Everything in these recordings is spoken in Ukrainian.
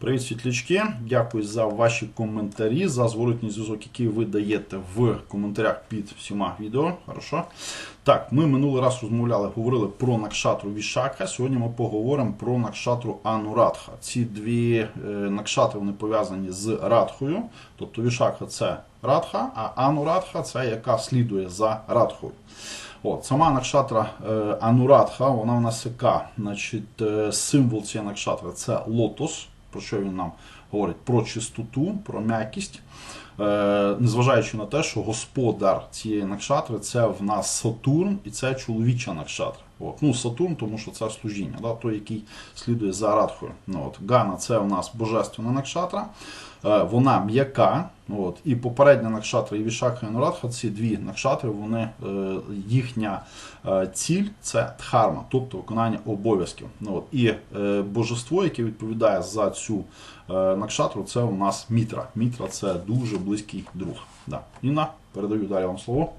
Привіт, світлячки. Дякую за ваші коментарі, за зворотній зв'язок, який ви даєте в коментарях під всіма відео. Хорошо. Так, ми минулий раз розмовляли, говорили про накшатру Вішака. Сьогодні ми поговоримо про накшатру Анурадха. Ці дві е, накшатри вони пов'язані з Радхою. Тобто Вішака це Радха, а Анурадха це яка слідує за Радхою. От, сама накшатра е, Анурадха, вона в нас яка? Значить, е, символ цієї накшатри це лотос, про що він нам говорить? Про чистоту, про м'якість. Е, незважаючи на те, що господар цієї накшатри це в нас Сатурн і це чоловіча накшатра. От. Ну, Сатурн, тому що це служіння, да, той, який слідує за Радхою. Ну, от. Гана це у нас божественна накшатра. Е, Вона м'яка. От. І попередня накшатра і Вішака і Нурадха, ці дві накшатри, вони, е, їхня е, ціль це дхарма, тобто виконання обов'язків. Ну, от. І божество, яке відповідає за цю накшатру, це у нас Мітра. Мітра це дуже близький друг. Да. Інна, передаю далі вам слово.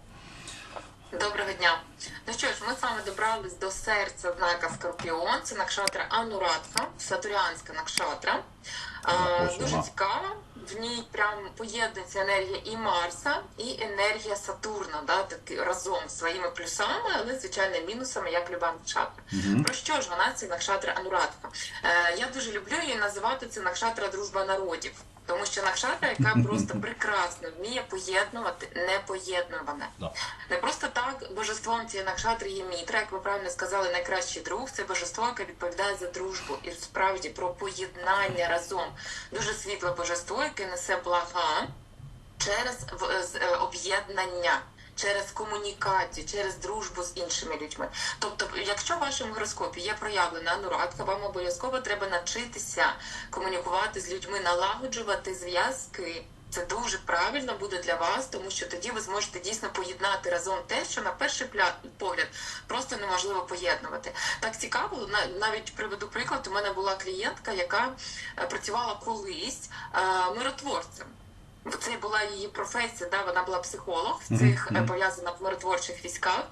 Доброго дня. Ну що ж, ми з вами добрались до серця знака Скорпіон. Це накшатра Анурадха, сатуріанська накшатра. А, дуже цікава. В ній прям поєднується енергія і Марса, і енергія Сатурна, да, таки разом своїми плюсами, але звичайно мінусами, як люба накшатра. Про що ж вона ця накшатра Анурадха? Е, я дуже люблю її називати це накшатра дружба народів. Тому що накшатра, яка просто прекрасно вміє поєднувати непоєднуване. Да. Не просто так божеством цієї накшатри є Мітра, як ви правильно сказали, найкращий друг це божество, яке відповідає за дружбу і справді про поєднання разом. Дуже світле божество, яке несе блага через е, об'єднання. Через комунікацію, через дружбу з іншими людьми. Тобто, якщо в вашому гороскопі є проявлена анурадка, вам обов'язково треба навчитися комунікувати з людьми, налагоджувати зв'язки. Це дуже правильно буде для вас, тому що тоді ви зможете дійсно поєднати разом те, що на перший пля- погляд просто неможливо поєднувати. Так цікаво, на- навіть приведу приклад. У мене була клієнтка, яка е, працювала колись е, миротворцем. Бо Це була її професія, да, вона була психолог в цих е, пов'язана в миротворчих військах,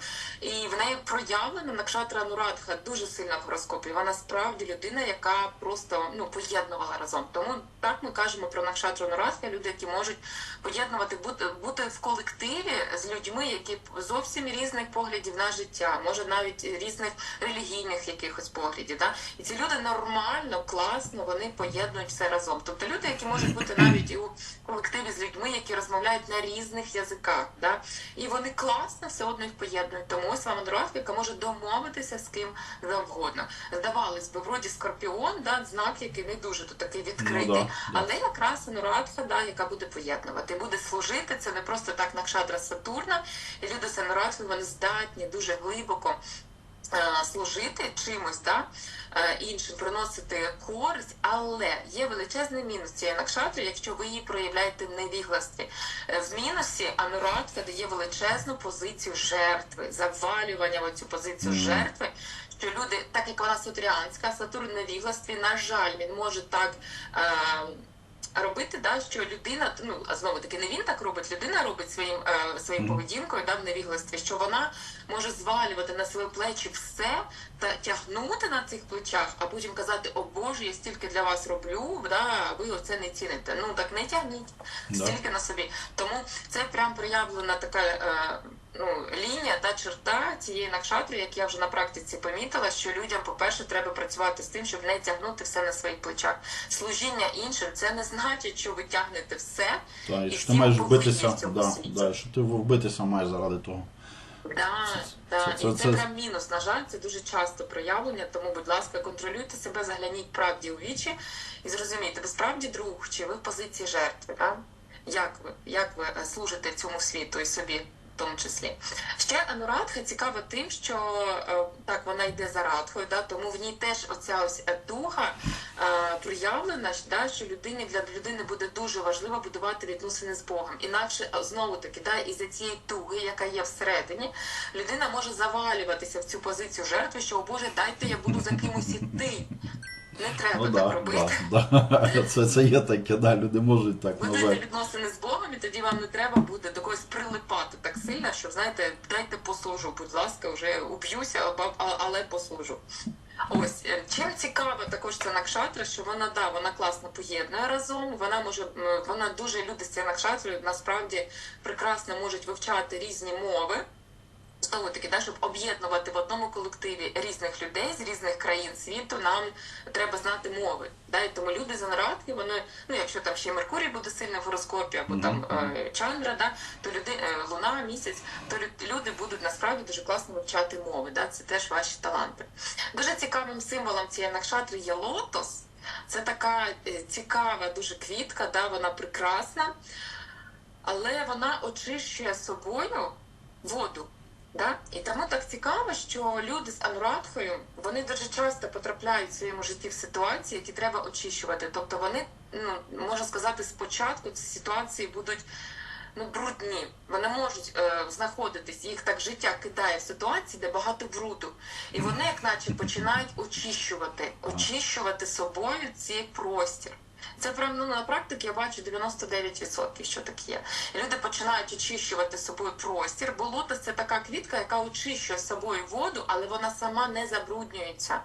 і в неї проявлена накшатра Нурадха дуже сильна в гороскопі. Вона справді людина, яка просто ну поєднувала разом. Тому так ми кажемо про накшатру Нурадха, люди, які можуть поєднувати, бути, бути в колективі з людьми, які зовсім різних поглядів на життя, може навіть різних релігійних якихось поглядів. Да? І ці люди нормально, класно, вони поєднують все разом. Тобто люди, які можуть бути навіть у колективі з людьми, які розмовляють на різних язиках, да? і вони класно все одно їх поєднують. Тому ось вам дорога, яка може домовитися з ким завгодно. Здавалось би, вроді скорпіон, да, знак, який не дуже тут такий відкритий, Ну да, да. але якраз Анурадха, да, яка буде поєднувати, буде служити. Це не просто так накшатра Сатурна, і люди з Анурадхою, вони здатні дуже глибоко. Е, Служити чимось да, е, іншим, приносити користь, але є величезний мінус цієї накшатри, якщо ви її проявляєте в невігластві. Е, В мінусі анурадка дає величезну позицію жертви, завалювання в цю позицію Мгм. жертви. Що люди, так як вона сатуріанська, Сатурн невігластві, на жаль, він може так. Е, Робити, да, що людина, ну а знову таки не він так робить, людина робить своїм е, своїм поведінкою да, в невігластві, що вона може звалювати на свої плечі все та тягнути на цих плечах, а потім казати, о Боже, я стільки для вас роблю, да, ви оце не ціните. Ну так не тягніть Да. стільки на собі. Тому це прям проявлена така е, ну, лінія та черта цієї накшатри, як я вже на практиці помітила, що людям, по-перше, треба працювати з тим, щоб не тягнути все на своїх плечах. Служіння іншим це не значить, що ви тягнете все. Та, і І що ти маєш вбитися, да, да, що ти вбитися маєш заради того. Да, да. це- і це- це, це- прям мінус. На жаль, це дуже часто проявлення. Тому, будь ласка, контролюйте себе, загляніть правді у вічі і зрозумійте, ви справді друг, чи ви в позиції жертви? Да? Як ви? Як ви е, служите цьому світу і собі? Тому числі ще анурадха цікава тим, що е, так вона йде за радхою, да, тому в ній теж оця ось дуга е, проявлена, да, що людині для людини буде дуже важливо будувати відносини з Богом. Інакше е, знову таки, да, із за цієї туги, яка є всередині, людина може завалюватися в цю позицію жертви, що о Боже, дайте я буду за кимось іти. Не треба Ну так да, робити. да, да. Це, це є таке, да, люди можуть так, жаль. відносини з Богом, і тоді вам не треба буде до когось прилипати так сильно, що знаєте, дайте послужу, будь ласка, вже уб'юся, але послужу. Ось е, чим цікава також ця накшатра, що вона да, вона класно поєднує разом. Вона може вона дуже люди з цією накшатрою насправді прекрасно можуть вивчати різні мови. Знову таки, да, щоб об'єднувати в одному колективі різних людей з різних країн світу, нам треба знати мови. Да? І тому люди з анарадки, вони, ну якщо там ще Меркурій буде сильний в гороскопі, або там е, Чандра, да, то люди, е, Луна, місяць, то люди будуть насправді дуже класно вивчати мови. Да? Це теж ваші таланти. Дуже цікавим символом цієї накшатри є лотос. Це така е, цікава дуже квітка, да? вона прекрасна, але вона очищує собою воду. Да? І тому так цікаво, що люди з анурадхою вони дуже часто потрапляють в своєму житті в ситуації, які треба очищувати. Тобто вони, ну можна сказати, спочатку ці ситуації будуть ну брудні. Вони можуть е, знаходитись, їх так життя кидає в ситуації, де багато бруду. І вони, як наче, починають очищувати, очищувати собою цей простір. Це прям ну, на практиці я бачу 99%, що так є. Люди починають очищувати собою простір. Болото це така квітка, яка очищує собою воду, але вона сама не забруднюється.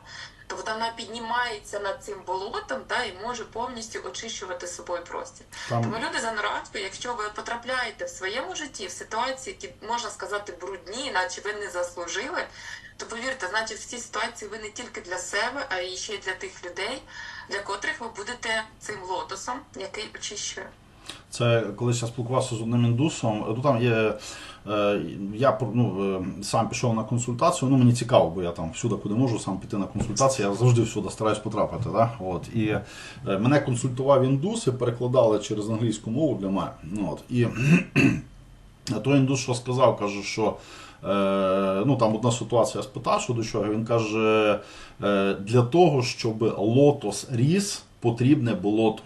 Тобто вона піднімається над цим болотом да, і може повністю очищувати собою простір. Там Тому люди за нарадкою, якщо ви потрапляєте в своєму житті в ситуації, які можна сказати брудні, наче ви не заслужили, то повірте, значить в цій ситуації ви не тільки для себе, а і ще й для тих людей, для котрих ви будете цим лотосом, який очищує. Це колись я спілкувався з одним індусом. Ну там є. е, Я ну, е, сам пішов на консультацію. Ну мені цікаво, бо я там всюди, куди можу, сам піти на консультацію. Я завжди всюди стараюсь потрапити. Да? От. І е, мене консультував індус і перекладали через англійську мову для мене. Ну, от. І той індус, що сказав, каже, що е, ну там одна ситуація спитав, що до чого. Він каже: е, для того, щоб лотос ріс, потрібне болото.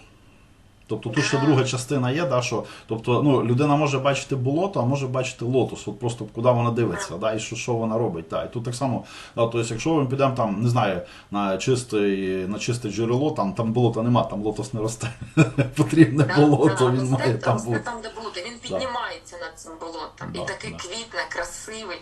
Тобто тут ще друга частина є, да, що тобто, ну, людина може бачити болото, а може бачити лотос, от просто куди вона дивиться, да, і що, що вона робить. Да. І тут так само, да, тобто, якщо ми підемо там, не знаю, на чисте, на чисте джерело, там, там болота нема, там лотос не росте. Потрібне Да, болото, да, він росте має там, росте бути. там, де болото. Він піднімається над цим болотом. Да, і такий да. квітне, красивий.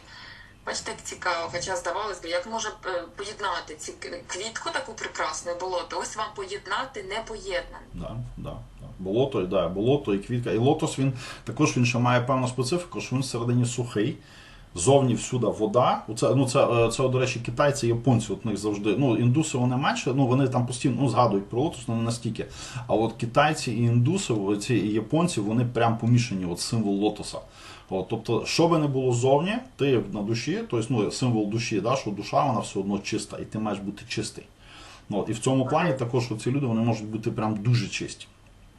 Бачите, як цікаво, хоча здавалось би, як може е, поєднати ці квітку таку прекрасну болото. Ось вам поєднати непоєднане. Да, да, да. Болото, да, болото і квітка. І лотос він також він ще має певну специфіку, що він всередині сухий. Зовні всюди вода. Оце, ну це, е, це, до речі, китайці, японці, от них завжди. Ну, індуси вони менше, ну вони там постійно ну, згадують про лотос, але не настільки. А от китайці і індуси, ці і японці, вони прям помішані, от символ лотоса. От, тобто, що би не було зовні, ти на душі, тобто ну, символ душі, да, що душа вона все одно чиста, і ти маєш бути чистий. Ну, От, і в цьому плані також ці люди вони можуть бути прям дуже чисті.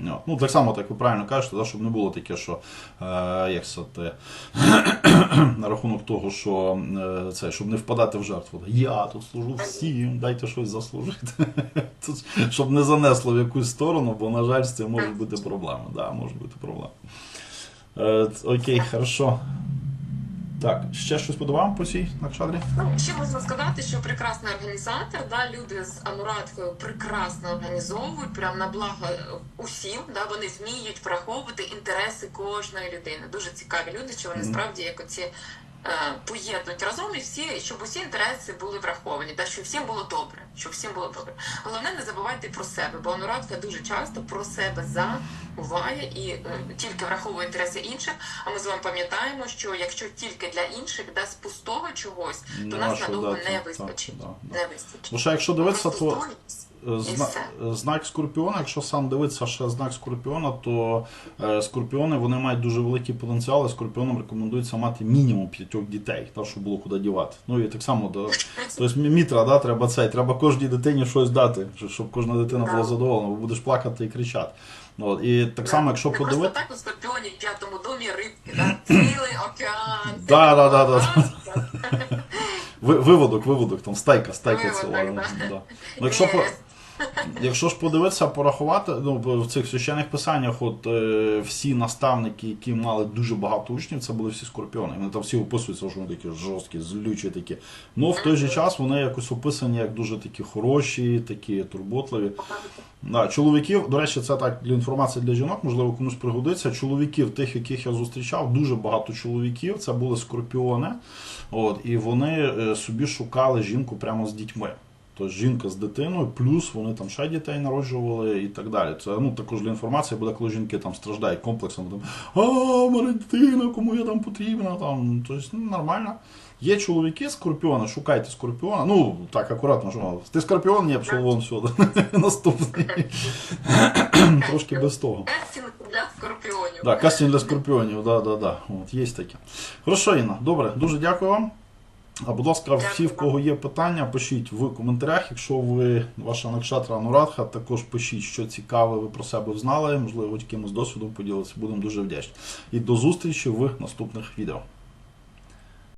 Ну, так само, так ви правильно кажете, да, щоб не було таке, що е, як це, на рахунок того, що е, це, щоб не впадати в жертву. Я тут служу всім, дайте щось заслужити. Тут, щоб не занесло в якусь сторону, бо, на жаль, з цим можуть бути проблеми. Да, може бути проблеми. Е, окей, хорошо. Так, ще щось подавав по цій накшадрі? Ну, ще можна сказати, що прекрасний організатор, да, люди з анурадкою прекрасно організовують прям на благо усім. Да, вони вміють враховувати інтереси кожної людини. Дуже цікаві люди, що вони справді як оці е, поєднують разом і всі, щоб усі інтереси були враховані, да, щоб всім було добре, щоб всім було добре. Головне, не забувайте про себе, бо анурадка дуже часто про себе забуває і е, тільки враховує інтереси інших. А ми з вами пам'ятаємо, що якщо тільки для інших, да, з пустого чогось, то Нема нас що надовго дати. не Так, вистачить. да, да. Не вистачить. Бо ще якщо дивитися, то е, зна- е, знак Скорпіона, якщо сам дивитися ще знак Скорпіона, то е, скорпіони вони мають дуже великий потенціал, і скорпіонам рекомендується мати мінімум п'ятьох дітей, так, щоб було куди дівати. Ну і так само до. Тобто мітра, да, треба цей, треба кожній дитині щось дати, щоб кожна дитина була задоволена, бо будеш плакати і кричати. От, і так само, якщо просто подивитися. так у скорпіоні в п'ятому домі рибки, да? цілий океан. Да, да, да, да. да. Ви- Виводок, виводок, там стайка, стайка ціла. Ну, якщо, по. Якщо ж подивитися, порахувати, ну, в цих священних писаннях, от е, всі наставники, які мали дуже багато учнів, це були всі скорпіони. Вони там всі описуються, що вони такі жорсткі, злючі такі. Ну, в той же час вони якось описані як дуже такі хороші, такі турботливі. Да, чоловіків, до речі, це так для інформації для жінок, можливо, комусь пригодиться. Чоловіків, тих, яких я зустрічав, дуже багато чоловіків. Це були скорпіони. От, і вони е, собі шукали жінку прямо з дітьми. Тобто жінка з дитиною, плюс вони там ще дітей народжували і так далі. Це ну також для інформації буде, коли жінки там страждають комплексом, там а мене дитина, кому я там потрібна. Там тобто ну, нормально. Є чоловіки скорпіони, шукайте скорпіона. Ну так акуратно, що ти скорпіон, пішов вон сюди. Наступний. Трошки без того. Кастинг для скорпіонів. Да, кастинг для скорпіонів, да, да, да. От, є таке. Хорошо, Інна, добре, дуже дякую вам. А будь ласка, всі, в кого є питання, пишіть в коментарях. Якщо ви ваша накшатра Анурадха, також пишіть, що цікаве, ви про себе знали, можливо, якимось досвідом поділитися. Будемо дуже вдячні. І до зустрічі в наступних відео.